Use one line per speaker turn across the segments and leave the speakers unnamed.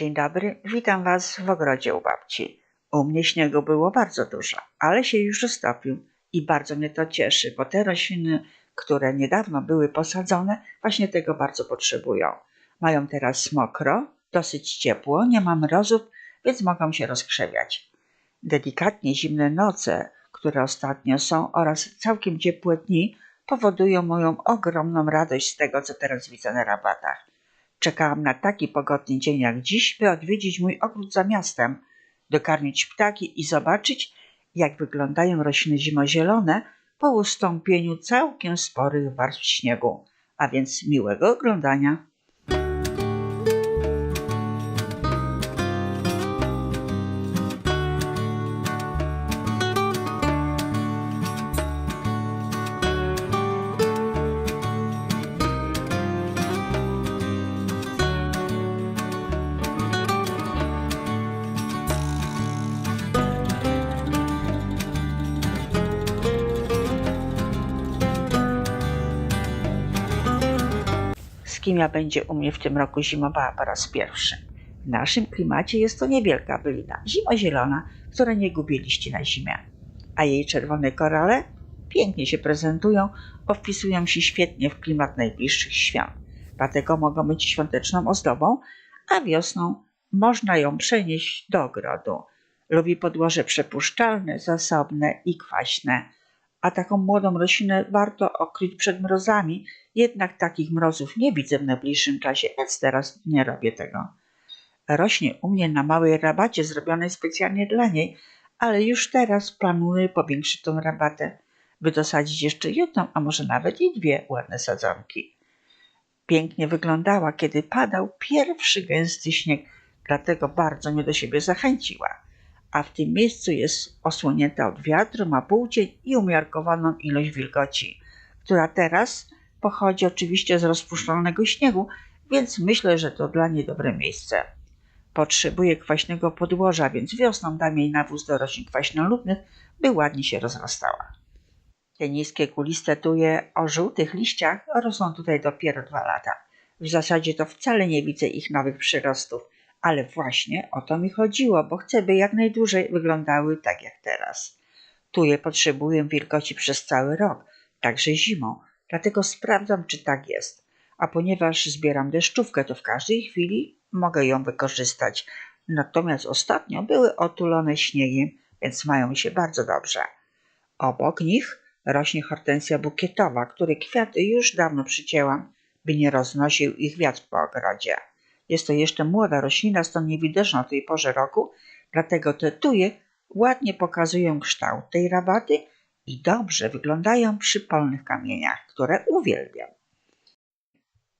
Dzień dobry, witam Was w ogrodzie u babci. U mnie śniegu było bardzo dużo, ale się już roztopił i bardzo mnie to cieszy, bo te rośliny, które niedawno były posadzone, właśnie tego bardzo potrzebują. Mają teraz mokro, dosyć ciepło, nie ma mrozów, więc mogą się rozkrzewiać. Delikatnie zimne noce, które ostatnio są, oraz całkiem ciepłe dni powodują moją ogromną radość z tego, co teraz widzę na rabatach. Czekałam na taki pogodny dzień jak dziś, by odwiedzić mój ogród za miastem, dokarmić ptaki i zobaczyć, jak wyglądają rośliny zimozielone po ustąpieniu całkiem sporych warstw śniegu. A więc miłego oglądania. Skimia będzie u mnie w tym roku zimowała po raz pierwszy. W naszym klimacie jest to niewielka bylina, zimozielona, która nie gubi liści na zimie. A jej czerwone korale pięknie się prezentują, bo wpisują się świetnie w klimat najbliższych świąt. Dlatego mogą być świąteczną ozdobą, a wiosną można ją przenieść do ogrodu. Lubi podłoże przepuszczalne, zasobne i kwaśne. A taką młodą roślinę warto okryć przed mrozami, jednak takich mrozów nie widzę w najbliższym czasie, więc teraz nie robię tego. Rośnie u mnie na małej rabacie zrobionej specjalnie dla niej, ale już teraz planuję powiększyć tą rabatę, by dosadzić jeszcze jedną, a może nawet i dwie ładne sadzonki. Pięknie wyglądała, kiedy padał pierwszy gęsty śnieg, dlatego bardzo mnie do siebie zachęciła. A w tym miejscu jest osłonięta od wiatru, ma półcień i umiarkowaną ilość wilgoci, która teraz pochodzi oczywiście z rozpuszczonego śniegu, więc myślę, że to dla niej dobre miejsce. Potrzebuje kwaśnego podłoża, więc wiosną dam jej nawóz do roślin kwaśnolubnych, by ładnie się rozrastała. Te niskie kuliste tuje o żółtych liściach rosną tutaj dopiero dwa lata. W zasadzie to wcale nie widzę ich nowych przyrostów, ale właśnie o to mi chodziło, bo chcę, by jak najdłużej wyglądały tak jak teraz. Tuje potrzebują wilgoci przez cały rok, także zimą, dlatego sprawdzam, czy tak jest. A ponieważ zbieram deszczówkę, to w każdej chwili mogę ją wykorzystać. Natomiast ostatnio były otulone śniegiem, więc mają się bardzo dobrze. Obok nich rośnie hortensja bukietowa, której kwiaty już dawno przycięłam, by nie roznosił ich wiatr po ogrodzie. Jest to jeszcze młoda roślina, stąd niewidoczna o tej porze roku, dlatego te tuje ładnie pokazują kształt tej rabaty i dobrze wyglądają przy polnych kamieniach, które uwielbiam.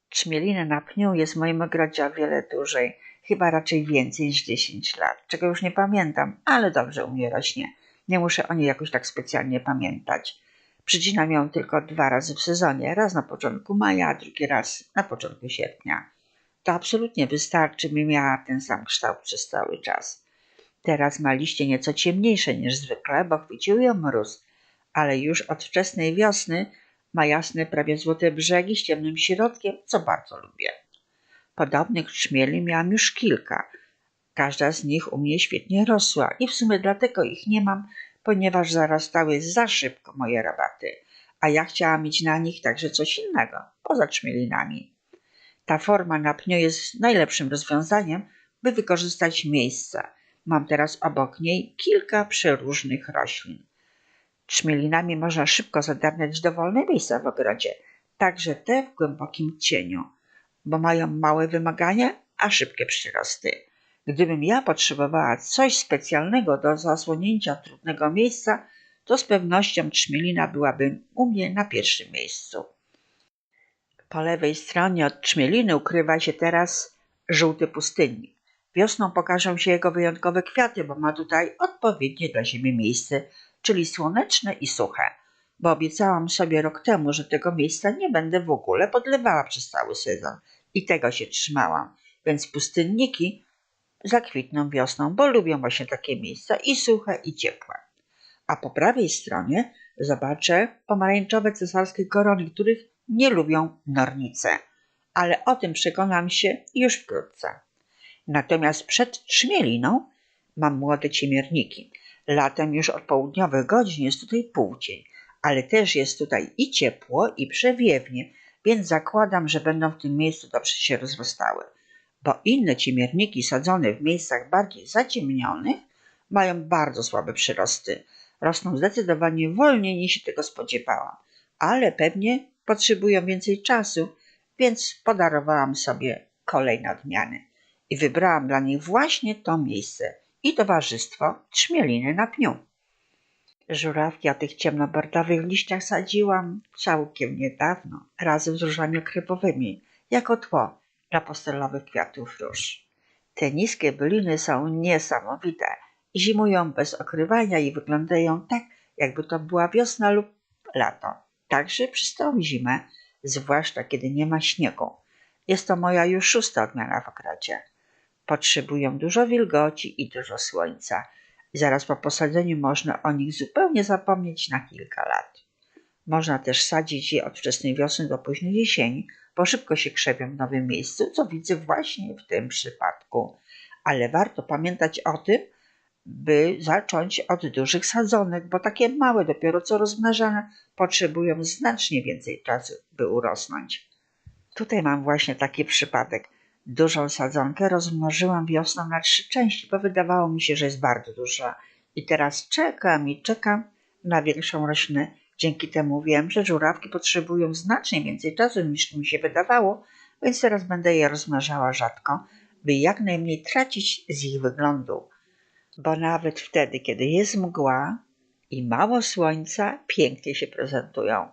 Trzmielina na pniu jest moim ogrodzie o wiele dłużej, chyba raczej więcej niż 10 lat, czego już nie pamiętam, ale dobrze u mnie rośnie. Nie muszę o niej jakoś tak specjalnie pamiętać. Przycinam ją tylko dwa razy w sezonie, raz na początku maja, a drugi raz na początku sierpnia. To absolutnie wystarczy, by miała ten sam kształt przez cały czas. Teraz ma liście nieco ciemniejsze niż zwykle, bo chwycił ją mróz, ale już od wczesnej wiosny ma jasne, prawie złote brzegi z ciemnym środkiem, co bardzo lubię. Podobnych trzmieli miałam już kilka. Każda z nich u mnie świetnie rosła i w sumie dlatego ich nie mam, ponieważ zarastały za szybko moje rabaty, a ja chciałam mieć na nich także coś innego, poza trzmielinami. Ta forma na pniu jest najlepszym rozwiązaniem, by wykorzystać miejsce. Mam teraz obok niej kilka przeróżnych roślin. Trzmielinami można szybko zadarniać dowolne miejsca w ogrodzie, także te w głębokim cieniu, bo mają małe wymagania, a szybkie przyrosty. Gdybym ja potrzebowała coś specjalnego do zasłonięcia trudnego miejsca, to z pewnością trzmielina byłaby u mnie na pierwszym miejscu. Po lewej stronie od trzmieliny ukrywa się teraz żółty pustynnik. Wiosną pokażą się jego wyjątkowe kwiaty, bo ma tutaj odpowiednie dla ziemi miejsce, czyli słoneczne i suche. Bo obiecałam sobie rok temu, że tego miejsca nie będę w ogóle podlewała przez cały sezon. I tego się trzymałam. Więc pustynniki zakwitną wiosną, bo lubią właśnie takie miejsca i suche, i ciepłe. A po prawej stronie zobaczę pomarańczowe cesarskie korony, których nie lubią nornice. Ale o tym przekonam się już wkrótce. Natomiast przed trzmieliną mam młode ciemierniki. Latem już od południowych godzin jest tutaj półdzień, ale też jest tutaj i ciepło, i przewiewnie, więc zakładam, że będą w tym miejscu dobrze się rozrastały. Bo inne ciemierniki sadzone w miejscach bardziej zaciemnionych mają bardzo słabe przyrosty. Rosną zdecydowanie wolniej niż się tego spodziewałam, ale pewnie potrzebują więcej czasu, więc podarowałam sobie kolejne odmiany i wybrałam dla nich właśnie to miejsce i towarzystwo trzmieliny na pniu. Żurawki o tych ciemnobordowych liściach sadziłam całkiem niedawno, razem z różami okrypowymi, jako tło dla pastelowych kwiatów róż. Te niskie byliny są niesamowite. Zimują bez okrywania i wyglądają tak, jakby to była wiosna lub lato. Także przez zimę, zwłaszcza kiedy nie ma śniegu. Jest to moja już szósta odmiana w ogrodzie. Potrzebują dużo wilgoci i dużo słońca. Zaraz po posadzeniu można o nich zupełnie zapomnieć na kilka lat. Można też sadzić je od wczesnej wiosny do późnej jesieni, bo szybko się krzepią w nowym miejscu, co widzę właśnie w tym przypadku. Ale warto pamiętać o tym, by zacząć od dużych sadzonek, bo takie małe, dopiero co rozmnażane, potrzebują znacznie więcej czasu, by urosnąć. Tutaj mam właśnie taki przypadek. Dużą sadzonkę rozmnożyłam wiosną na trzy części, bo wydawało mi się, że jest bardzo duża. I teraz czekam i czekam na większą roślinę. Dzięki temu wiem, że żurawki potrzebują znacznie więcej czasu niż mi się wydawało, więc teraz będę je rozmnażała rzadko, by jak najmniej tracić z ich wyglądu. Bo nawet wtedy, kiedy jest mgła i mało słońca, pięknie się prezentują.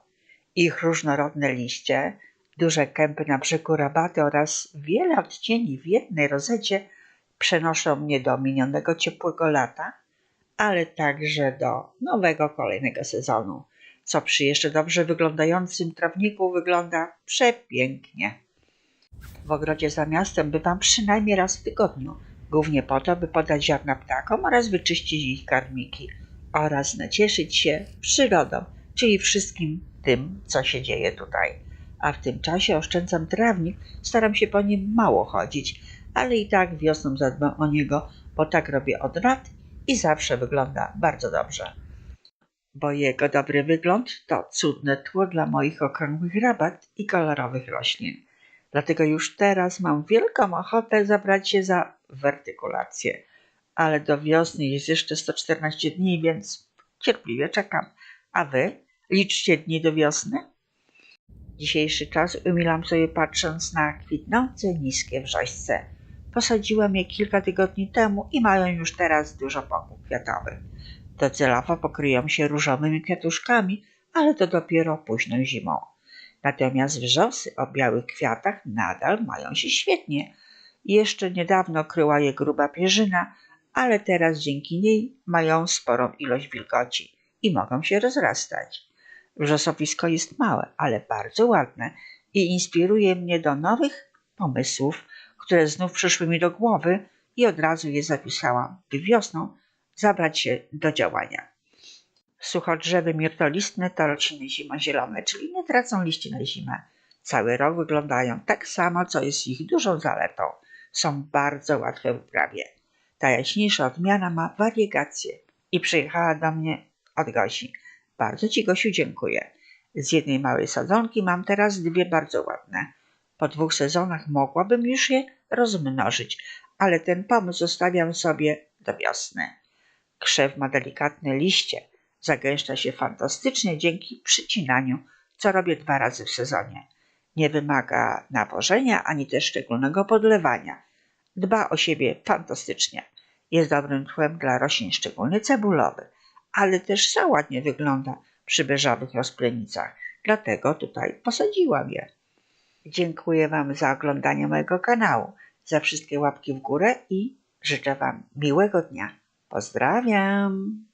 Ich różnorodne liście Duże kępy na brzegu rabaty oraz wiele odcieni w jednej rozecie przenoszą mnie do minionego ciepłego lata, ale także do nowego kolejnego sezonu, co przy jeszcze dobrze wyglądającym trawniku wygląda przepięknie. W ogrodzie za miastem bywam przynajmniej raz w tygodniu, głównie po to, by podać ziarna ptakom oraz wyczyścić ich karmiki oraz nacieszyć się przyrodą, czyli wszystkim tym, co się dzieje tutaj a w tym czasie oszczędzam trawnik, staram się po nim mało chodzić, ale i tak wiosną zadbam o niego, bo tak robię od lat i zawsze wygląda bardzo dobrze. Bo jego dobry wygląd to cudne tło dla moich okrągłych rabat i kolorowych roślin. Dlatego już teraz mam wielką ochotę zabrać się za wertykulację. Ale do wiosny jest jeszcze 114 dni, więc cierpliwie czekam. A wy liczcie dni do wiosny? Dzisiejszy czas umilam sobie patrząc na kwitnące niskie wrzośce. Posadziłam je kilka tygodni temu i mają już teraz dużo boków kwiatowych. Docelowo pokryją się różowymi kwiatuszkami, ale to dopiero późną zimą. Natomiast wrzosy o białych kwiatach nadal mają się świetnie. Jeszcze niedawno kryła je gruba pierzyna, ale teraz dzięki niej mają sporą ilość wilgoci i mogą się rozrastać. Wrzosowisko jest małe, ale bardzo ładne i inspiruje mnie do nowych pomysłów, które znów przyszły mi do głowy i od razu je zapisałam, by wiosną zabrać się do działania. Suchodrzewy mirtolistne to rośliny zimozielone, czyli nie tracą liści na zimę. Cały rok wyglądają tak samo, co jest ich dużą zaletą. Są bardzo łatwe w uprawie. Ta jaśniejsza odmiana ma wariegację i przyjechała do mnie od Gosi. Bardzo Ci, Gosiu, dziękuję. Z jednej małej sadzonki mam teraz dwie bardzo ładne. Po dwóch sezonach mogłabym już je rozmnożyć, ale ten pomysł zostawiam sobie do wiosny. Krzew ma delikatne liście, zagęszcza się fantastycznie dzięki przycinaniu, co robię dwa razy w sezonie. Nie wymaga nawożenia ani też szczególnego podlewania. Dba o siebie fantastycznie. Jest dobrym tłem dla roślin, szczególnie cebulowych ale też za ładnie wygląda przy beżowych rozplenicach. Dlatego tutaj posadziłam je. Dziękuję Wam za oglądanie mojego kanału, za wszystkie łapki w górę i życzę Wam miłego dnia. Pozdrawiam!